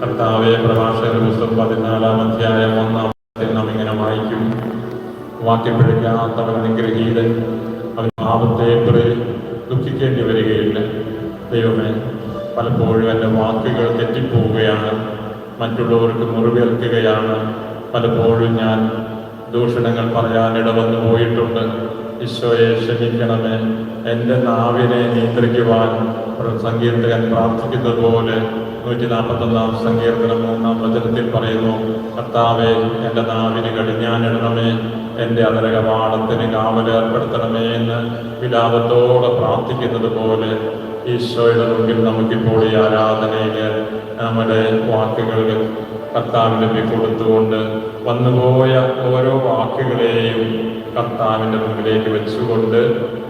കർത്താവെ പ്രഭാഷകർ പുസ്തകം പതിനാലാം അധ്യായം ഒന്നാം നാം ഇങ്ങനെ വായിക്കും. വാക്യം പിഴയ്ക്കാത്തവൻ അനുഗ്രഹീതൻ. അവൻ പാപത്തെ ദുഃഖിക്കേണ്ടി വരികയില്ല. ദൈവമേ പലപ്പോഴും എന്റെ വാക്കുകൾ തെറ്റിപ്പോവുകയാണ്. മറ്റുള്ളവർക്ക് മുറിവേൽക്കുകയാണ്. പലപ്പോഴും ഞാൻ ദൂഷണങ്ങൾ പറയാനിട വന്നു പോയിട്ടുണ്ട്. ഈശോയെ ക്ഷമിക്കണമേ. എന്റെ നാവിനെ നിയന്ത്രിക്കുവാൻ സങ്കീർത്തകൻ പ്രാർത്ഥിക്കുന്നത് പോലെ നൂറ്റി നാൽപ്പത്തൊന്നാം സങ്കീർത്തനം മൂന്നാം വചനത്തിൽ പറയുന്നു കർത്താവെ എന്റെ നാവിന് കടിഞ്ഞാനിടണമേ എന്റെ അതരകവാടത്തിന് കാവലേർപ്പെടുത്തണമേ എന്ന് വിലാപത്തോടെ പ്രാർത്ഥിക്കുന്നത് പോലെ ഈശോയുടെ മുമ്പിൽ നമുക്കിപ്പോൾ ഈ ആരാധനയിൽ നമ്മുടെ വാക്കുകൾ കർത്താവിന്റെ കൊടുത്തുകൊണ്ട് വന്നുപോയ ഓരോ വാക്കുകളെയും കർത്താവിന്റെ മുമ്പിലേക്ക് വെച്ചുകൊണ്ട്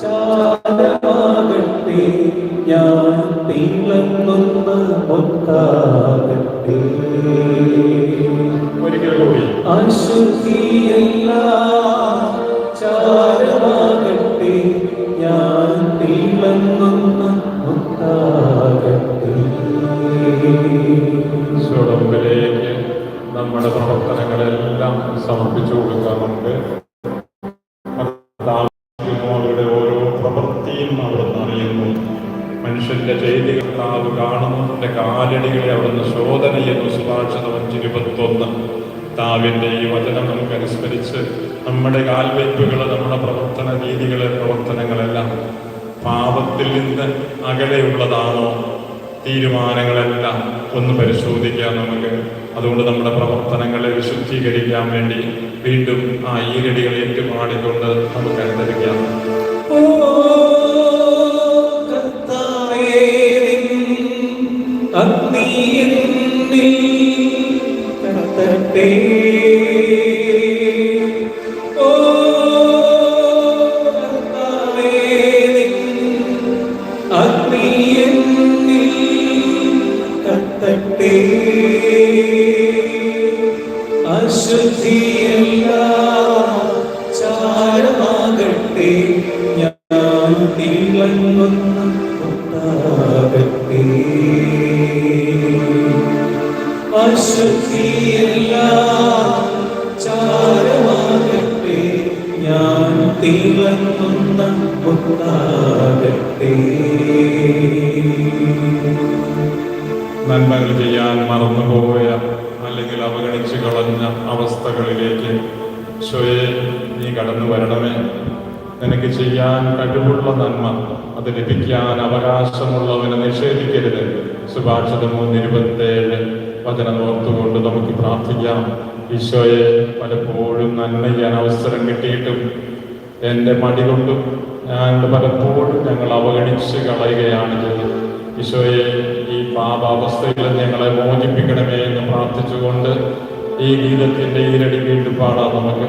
ചാരമാകട്ടെ ഞാൻ തിളങ്ങുന്ന കൂടി അശുദ്ധിയല്ല ചാരമാകട്ടെ ഞാൻ തിളങ്ങുന്ന ഒത്താകട്ടെ ഈശോയുടെ നമ്മുടെ പ്രവർത്തനങ്ങളെല്ലാം സമർപ്പിച്ചു കൊടുക്കാം പ്രവൃത്തിയും അവിടുന്ന് അറിയുന്നു മനുഷ്യന്റെ ചെയ്തി കർത്താവ് കാണുന്നു തന്റെ കാലടികളെ അവിടുന്ന് ശോധന ചെയ്യുന്നു. സുഭാഷിതം ഇരുപത്തൊന്ന്. താവിന്റെ ഈ വചനം നമുക്ക് അനുസ്മരിച്ച് നമ്മുടെ കാൽവയ്പ്പുകൾ നമ്മുടെ പ്രവർത്തന രീതികളെ പ്രവർത്തനങ്ങളെല്ലാം പാപത്തിൽ നിന്ന് അകലെയുള്ളതാണോ? തീരുമാനങ്ങളെല്ലാം ഒന്ന് പരിശോധിക്കാം നമുക്ക്. അതുകൊണ്ട് നമ്മുടെ പ്രവർത്തനങ്ങളെ വിശുദ്ധീകരിക്കാൻ വേണ്ടി വീണ്ടും ആ ഈരടികൾ ഏറ്റുപാടിക്കൊണ്ട് നമുക്ക് അനുസരിക്കാം അഗ്നി എന്നിൽ കത്തട്ടെ അശുദ്ധിയെല്ലാം ചാരമാകട്ടെ ഞാൻ തിളങ്ങുന്ന നന്മകൾ ചെയ്യാൻ മറന്നുപോയ അല്ലെങ്കിൽ അവഗണിച്ചു കളഞ്ഞ അവസ്ഥകളിലേക്ക് സ്വയം നീ കടന്നു വരണമേ. നിനക്ക് ചെയ്യാൻ കഴിവുള്ള നന്മ. അത് ലഭിക്കാൻ അവകാശമുള്ളവനെ നിഷേധിക്കരുത്. സുഭാഷിതം മൂന്ന് ഇരുപത്തേഴ് വചനം ഓർത്തുകൊണ്ട് നമുക്ക് പ്രാർത്ഥിക്കാം. ഈശോയെ പലപ്പോഴും നന്മ ചെയ്യാൻ അവസരം കിട്ടിയിട്ടും എന്റെ മടി കൊണ്ടും ഞാൻ പലപ്പോഴും ഞങ്ങൾ അവഗണിച്ച് കളയുകയാണ് ചെയ്തത്. ഈശോയെ ഈ പാപാവസ്ഥയിൽ ഞങ്ങളെ മോചിപ്പിക്കണമേ എന്ന് പ്രാർത്ഥിച്ചുകൊണ്ട് ഈ ഗീതത്തിന്റെ ഈരടി വീണ്ടും പാടാം നമുക്ക്.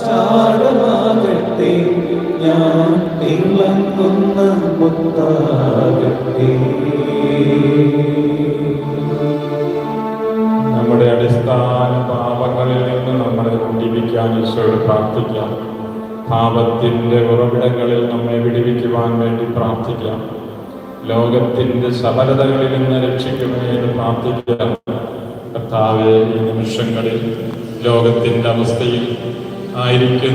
ചാരമാകട്ടെ ഞാൻ തിളങ്ങുന്ന മുത്താകട്ടെ നമ്മുടെ അടിസ്ഥാന പാപങ്ങളിൽ നിന്ന് നമ്മളെ വിടിവിക്കാൻ ഈശോയോട് പ്രാർത്ഥിക്കാം. പാപത്തിന്റെ ഉറവിടങ്ങളിൽ നമ്മെ വിടിവിക്കുവാൻ വേണ്ടി പ്രാർത്ഥിക്കാം. ലോകത്തിന്റെ സഫലതകളിൽ നിന്ന് രക്ഷിക്കുന്നതിന് പ്രാർത്ഥിക്കാം. കർത്താവെ ഈ നിമിഷങ്ങളിൽ ലോകത്തിന്റെ അവസ്ഥയിൽ ആയിരിക്കുന്ന